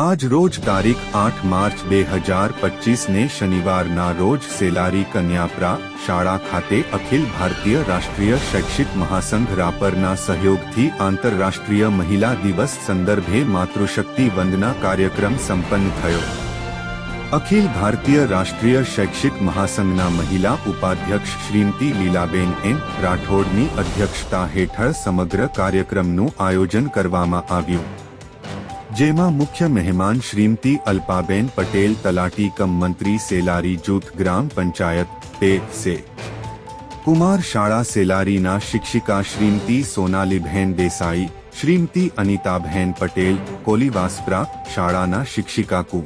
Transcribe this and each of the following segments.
આજ રોજ તારીખ આઠ માર્ચ બે હજાર પચીસને શનિવારના રોજ સેલારી કન્યાપ્રા શાળા ખાતે અખિલ ભારતીય રાષ્ટ્રીય શૈક્ષિક મહાસંઘ રાપરના સહયોગથી આંતરરાષ્ટ્રીય મહિલા દિવસ સંદર્ભે માતૃશક્તિ વંદના કાર્યક્રમ સંપન્ન થયો. અખિલ ભારતીય રાષ્ટ્રીય શૈક્ષિક મહાસંઘના મહિલા ઉપાધ્યક્ષ શ્રીમતી લીલાબેન એન રાઠોડની અધ્યક્ષતા હેઠળ સમગ્ર કાર્યક્રમનું આયોજન કરવામાં આવ્યું. જેમાં મુખ્ય મહેમાન શ્રીમતી અલ્પાબેન પટેલ, તલાટી કમ મંત્રી સેલારી જૂથ, ગ્રામ પંચાયત તે સે. કુમાર શાળા સેલારીના શિક્ષિકા શ્રીમતી સોનાલીબહેન દેસાઈ, શ્રીમતી અનિતાબહેન પટેલ, કોલીવાસપ્રા શાળાના શિક્ષિકા કુ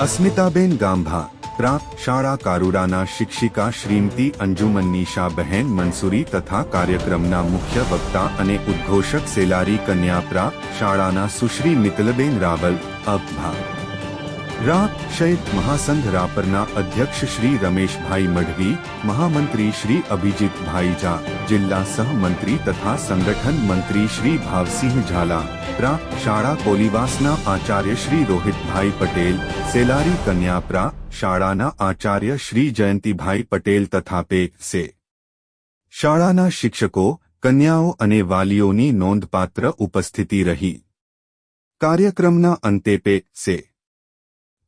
અસ્મિતાબેન ગાંભા પ્રા શાળા કારુડાના શિક્ષિકા શ્રીમતી અંજુમન બહેન મંસૂરી તથા કાર્યક્રમના મુખ્ય વક્તા અને ઉદ્ઘોષક સેલારી કન્યાપ્રા શાળાના સુશ્રી મિતલબેન રાવલ અભા રા શૈત મહાસંઘ રાપરના અધ્યક્ષ શ્રી રમેશભાઈ મઢવી, મહામંત્રી શ્રી અભિજીતભાઈ ઝા જિલ્લા સહમંત્રી તથા સંગઠન મંત્રી શ્રી ભાવસિંહ ઝાલા પ્રા શાળા કોલીવાસના આચાર્ય શ્રી રોહિતભાઈ પટેલ, સેલારી કન્યાપ્રા શાળાના આચાર્ય શ્રી જયંતિભાઈ પટેલ તથા પે સે. શાળાના શિક્ષકો, કન્યાઓ અને વાલીઓની નોંધપાત્ર ઉપસ્થિતિ રહી. કાર્યક્રમના અંતે પે સે.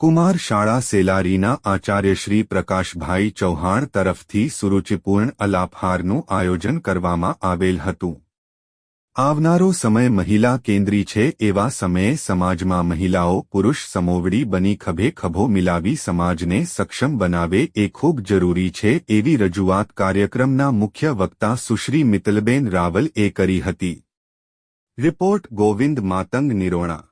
કુમાર શાળા સેલારીના આચાર્ય શ્રી પ્રકાશભાઈ ચૌહાણ તરફથી સુરુચિપૂર્ણ અલાપહારનું આયોજન કરવામાં આવેલ હતું. આવનારો સમય મહિલા કેન્દ્રી છે એવા સમયે સમાજમાં મહિલાઓ પુરુષ સમોવડી બની ખભે ખભો મિલાવી સમાજને સક્ષમ બનાવે એ ખૂબ જરૂરી છે એવી રજૂઆત કાર્યક્રમના મુખ્ય વક્તા સુશ્રી મિતલબેન રાવલ એ કરી હતી. રિપોર્ટ ગોવિંદ માતંગ નિરોણા